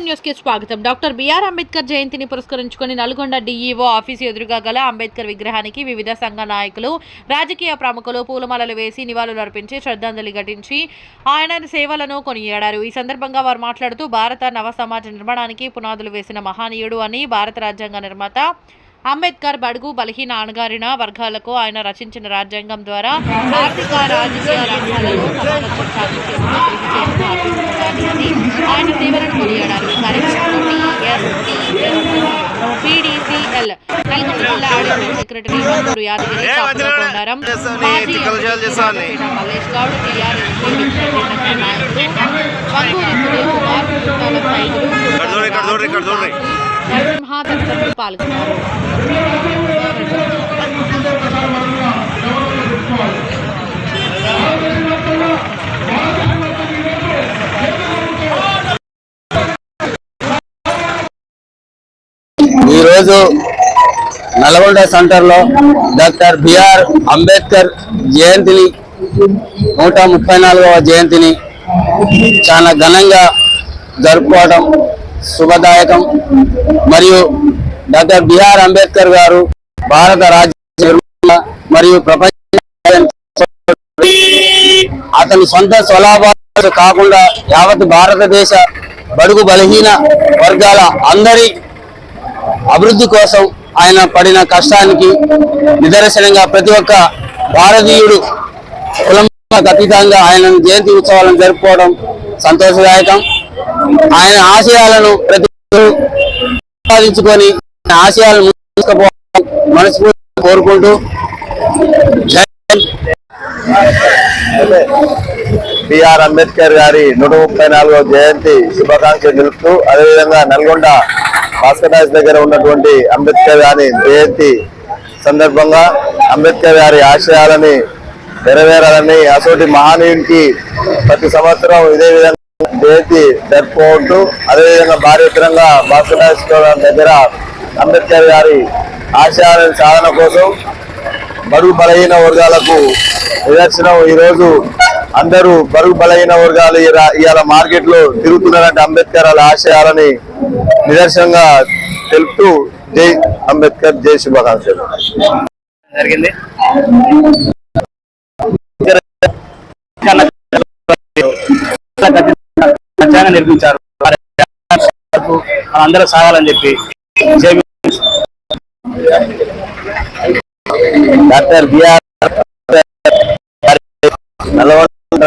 కి స్వాగతం. Doctor BR Ambedkar జయంతిని పురస్కరించుకొని నల్గొండ డిఈఓ ఆఫీసు ఎదురుగా గల అంబేద్కర్ విగ్రహానికి వివిధ సంఘ నాయకులు రాజకీయ ప్రముఖులు పూలమాలలు వేసి నివాళులు అర్పించి శ్రద్ధాంజలి ఘటించి ఆయన సేవలను కొనియాడారు. ఈ సందర్భంగా వారు మాట్లాడుతూ భారత నవ సమాజ నిర్మాణానికి పునాదులు వేసిన మహానీయుడు అని భారత రాజ్యాంగ నిర్మాత అంబేద్కర్ బడుగు బలహీన అణగారిన వర్గాలకు ఆయన రచించిన రాజ్యాంగం ద్వారా ఆర్థిక రాజకీయ రంగాలలో సమానత్వం సాధించేందుకు కృషి చేసిన ఆయన సేవలను కొనియాడారు. ఈ కార్యక్రమంలో పీడీసీఎల్ నల్గొండ జిల్లా అడిషనల్ సెక్రటరీ మంగూరు యాదగిరి కొండారం మాజీ మల్లేష్ గౌడ్ టీఆర్ఎస్ కుమార్ కుంటాల సైదులు. నరసింహ తదితరులు పాల్గొన్నారు ఈరోజు నల్గొండ సెంటర్లో డాక్టర్ బిఆర్ అంబేద్కర్ జయంతిని నూట ముప్పై నాలుగవ జయంతిని చాలా ఘనంగా జరుపుకోవడం శుభదాయకం. మరియు డాక్టర్ బిఆర్ అంబేద్కర్ గారు భారత రాజ్య నిర్మాణ మరియు ప్రపంచ అతని సొంత స్వలాభాలు కాకుండా యావత్ భారతదేశ బడుగు బలహీన వర్గాల అందరి అభివృద్ధి కోసం ఆయన పడిన కష్టానికి నిదర్శనంగా ప్రతి ఒక్క భారతీయుడు కులంకు అతీతంగా ఆయన జయంతి ఉత్సవాలను జరుపుకోవడం సంతోషదాయకం. ఆయన ఆశయాలను ప్రతి ఒక్కరూ సాధించుకొని ఆయన ఆశయాలను ముందుకు తీసుకుపోవాలని మనస్ఫూర్తిగా కోరుకుంటూ బిఆర్ అంబేద్కర్ గారి నూట ముప్పై నాలుగో జయంతి శుభాకాంక్షలు తెలుపుతూ అదేవిధంగా నల్గొండ భాస్కర్ రాజ్ దగ్గర ఉన్నటువంటి అంబేద్కర్ గారి జయంతి సందర్భంగా అంబేద్కర్ గారి ఆశయాలని నెరవేరాలని అసోటి మహానీయునికి ప్రతి సంవత్సరం ఇదే విధంగా జయంతి జరుపుకుంటూ అదేవిధంగా భారీ భాస్కర్ రాజ్ దగ్గర అంబేద్కర్ గారి ఆశయాల సాధన కోసం బరువు బలహీన వర్గాలకు నిదర్శనం. ఈ రోజు అందరూ బరువు బలహీన వర్గాలు ఇలా ఇవాళ మార్కెట్లో తిరుగుతున్నారంటే అంబేద్కర్ వాళ్ళ ఆశయాలని నిదర్శనంగా తెలుపుతూ జై అంబేద్కర్ జై శుభాకాంక్షలు. జరిగింది. నిర్మించారు. అందరూ సాగాలని చెప్పి డాక్టర్ బిఆర్ నల్గొండ